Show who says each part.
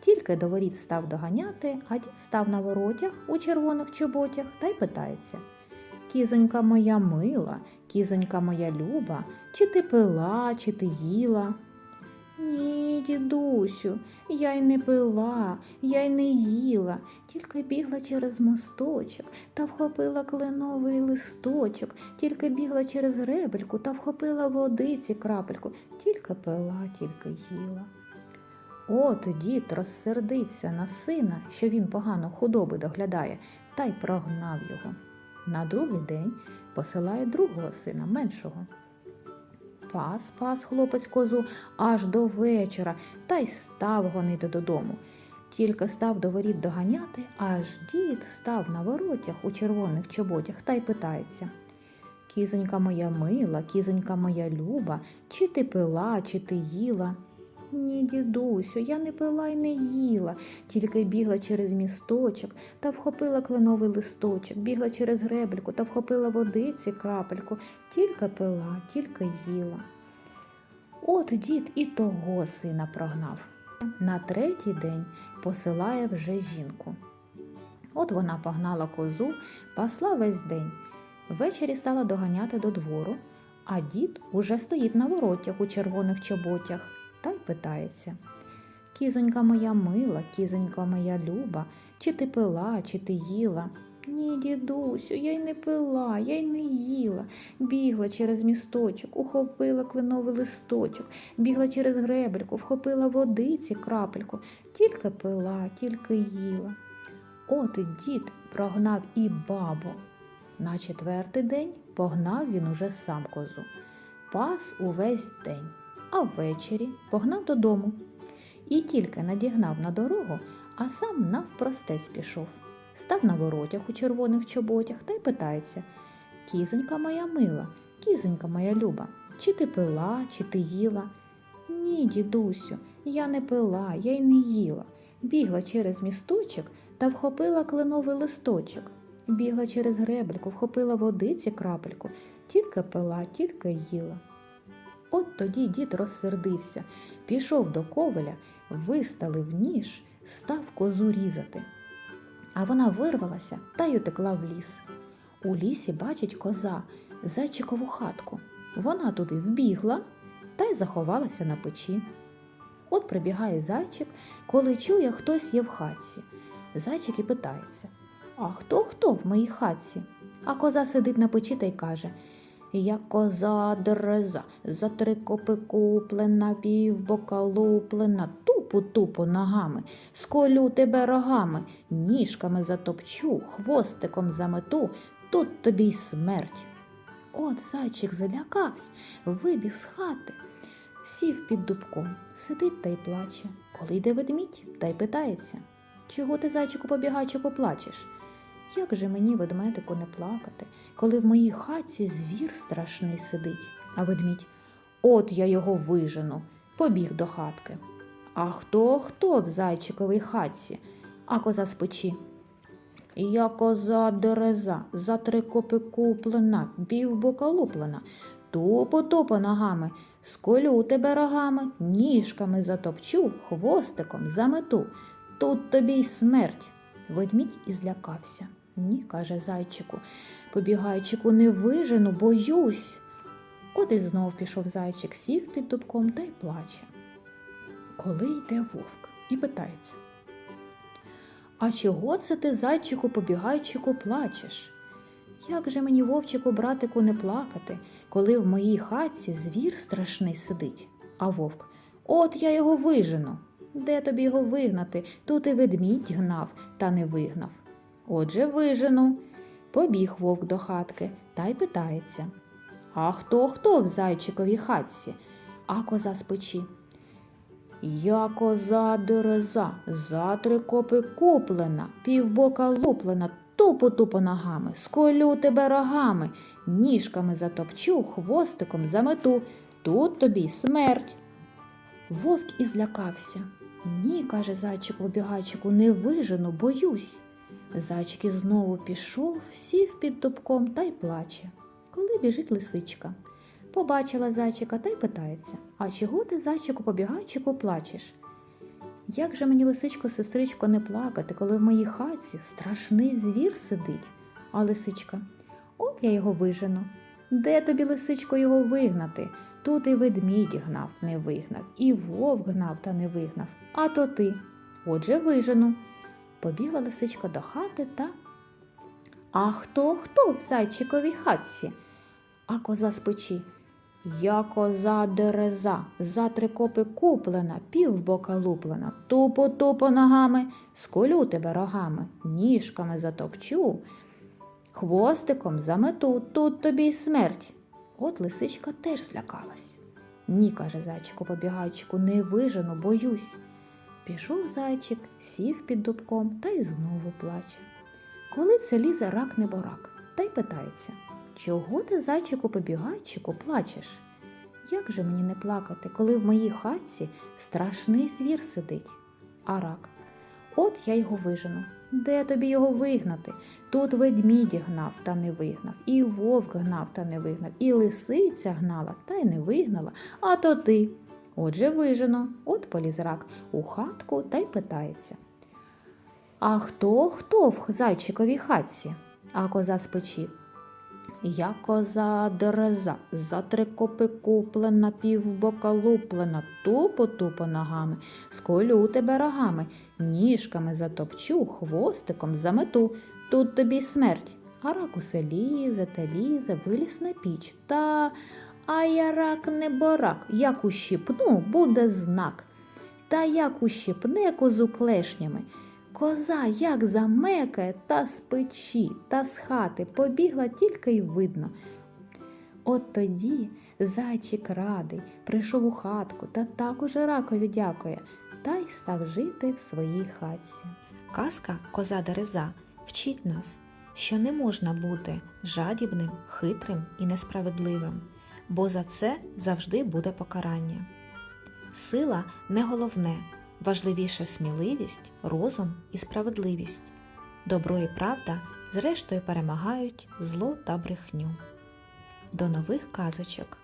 Speaker 1: Тільки до воріт став доганяти, а дід став на воротях у червоних чоботях та й питається. Кізонька моя мила, кізонька моя люба, чи ти пила, чи ти їла? Ні, дідусю, я й не пила, я й не їла, тільки бігла через мосточок та вхопила кленовий листочок, тільки бігла через гребельку та вхопила водиці крапельку, тільки пила, тільки їла. От дід розсердився на сина, що він погано худоби доглядає, та й прогнав його. На другий день посилає другого сина, меншого. Пас пас хлопець козу аж до вечора та й став гонити додому. Тільки став до воріт доганяти, аж дід став на воротях у червоних чоботях та й питається. Кізонька моя мила, кізонька моя люба, чи ти пила, чи ти їла? Ні, дідусю, я не пила й не їла, тільки бігла через місточок та вхопила кленовий листочок, бігла через гребельку та вхопила водиці крапельку, тільки пила, тільки їла. От дід і того сина прогнав. На третій день посилає вже жінку. От вона погнала козу, пасла весь день. Ввечері стала доганяти до двору, а дід уже стоїть на воротях у червоних чоботях та й питається. Кізонька моя мила, кізонька моя люба, чи ти пила, чи ти їла? Ні, дідусю, я й не пила, я й не їла. Бігла через місточок, ухопила кленовий листочок, бігла через гребельку, вхопила водиці крапельку, тільки пила, тільки їла. От дід прогнав і бабу. На четвертий день погнав він уже сам козу. Пас увесь день а ввечері погнав додому. І тільки надігнав на дорогу, а сам навпростець пішов. Став на воротях у червоних чоботях та й питається Кізонька моя мила, кізонька моя люба, чи ти пила, чи ти їла? Ні, дідусю, я не пила, я й не їла. Бігла через місточок та вхопила кленовий листочок. Бігла через гребельку, вхопила водиці крапельку, тільки пила, тільки їла. От тоді дід розсердився, пішов до коваля, виставив ніж, став козу різати. А вона вирвалася та й утекла в ліс. У лісі бачить коза зайчикову хатку. Вона туди вбігла та й заховалася на печі. От прибігає зайчик, коли чує, хтось є в хатці. Зайчик і питається А хто хто в моїй хатці? А коза сидить на печі та й каже я коза дереза, за три копи куплена, півбока луплена, тупу тупу ногами, сколю тебе рогами, ніжками затопчу, хвостиком замету, тут тобі й смерть. От зайчик залякався, вибіг з хати, сів під дубком, сидить та й плаче. Коли йде ведмідь, та й питається Чого ти, зайчику, побігайчику, плачеш? Як же мені, ведмедику, не плакати, коли в моїй хатці звір страшний сидить, а ведмідь от я його вижену, побіг до хатки. А хто хто в зайчиковій хатці, а коза з печі? Я коза дереза, за три копи куплена, півбока луплена, тупо тупо ногами, сколю тебе рогами, ніжками затопчу, хвостиком замету. Тут тобі й смерть. Ведмідь і злякався. Ні, каже зайчику, побігайчику, не вижену, боюсь. От і знов пішов зайчик, сів під дубком та й плаче. Коли йде вовк і питається. А чого це ти, зайчику, побігайчику, плачеш? Як же мені, вовчику, братику, не плакати, коли в моїй хатці звір страшний сидить? А вовк От я його вижену. Де тобі його вигнати? Тут і ведмідь гнав, та не вигнав. Отже, вижену. Побіг вовк до хатки та й питається А хто хто в зайчиковій хатці? А коза з. Я коза дереза, за три копи куплена, півбока луплена, тупо-тупо ногами, сколю тебе рогами, ніжками затопчу, хвостиком замету, тут тобі смерть. Вовк і злякався. Ні, каже зайчик обігайчику, не вижену, боюсь. Зайчик знову пішов, сів під дубком та й плаче. Коли біжить лисичка. Побачила зайчика та й питається: А чого ти, зайчику побігайчику, плачеш? Як же мені, лисичко, сестричко, не плакати, коли в моїй хатці страшний звір сидить? А лисичка, от я його вижену. Де тобі, лисичко, його вигнати? Тут і ведмідь гнав, не вигнав, і вовк гнав та не вигнав, а то ти. Отже, вижену. Побігла лисичка до хати та. А хто хто в зайчиковій хатці? А коза з печі. Я коза дереза, за три копи куплена, півбока луплена, тупо-тупо ногами, сколю тебе рогами, ніжками затопчу, хвостиком замету, тут тобі й смерть. От лисичка теж злякалась. Ні, каже зайчику побігайчику, не вижену, боюсь. Пішов зайчик, сів під дубком та й знову плаче. Коли це лізе рак неборак, та й питається Чого ти, зайчику побігайчику, плачеш? Як же мені не плакати, коли в моїй хатці страшний звір сидить? А рак. От я його вижену. Де тобі його вигнати? Тут ведмідь гнав та не вигнав, і вовк гнав та не вигнав, і лисиця гнала та й не вигнала, а то ти. Отже, вижено, от поліз рак у хатку та й питається. А хто хто в зайчиковій хатці? А коза з. Я коза дереза, за три копи куплена, півбока луплена, тупо-тупо ногами, сколю тебе рогами, ніжками затопчу, хвостиком замету, тут тобі смерть. А рак усе лізе та лізе, виліз на піч. Та а я рак не борак, як ущипну, буде знак. Та як ущипне козу клешнями. Коза як замекає та з печі, та з хати побігла тільки й видно. От тоді зайчик радий прийшов у хатку та так уже ракові дякує, та й став жити в своїй хатці.
Speaker 2: Казка Коза Дереза вчить нас, що не можна бути жадібним, хитрим і несправедливим, бо за це завжди буде покарання. Сила не головне, важливіше сміливість, розум і справедливість. Добро і правда зрештою перемагають зло та брехню. До нових казочок!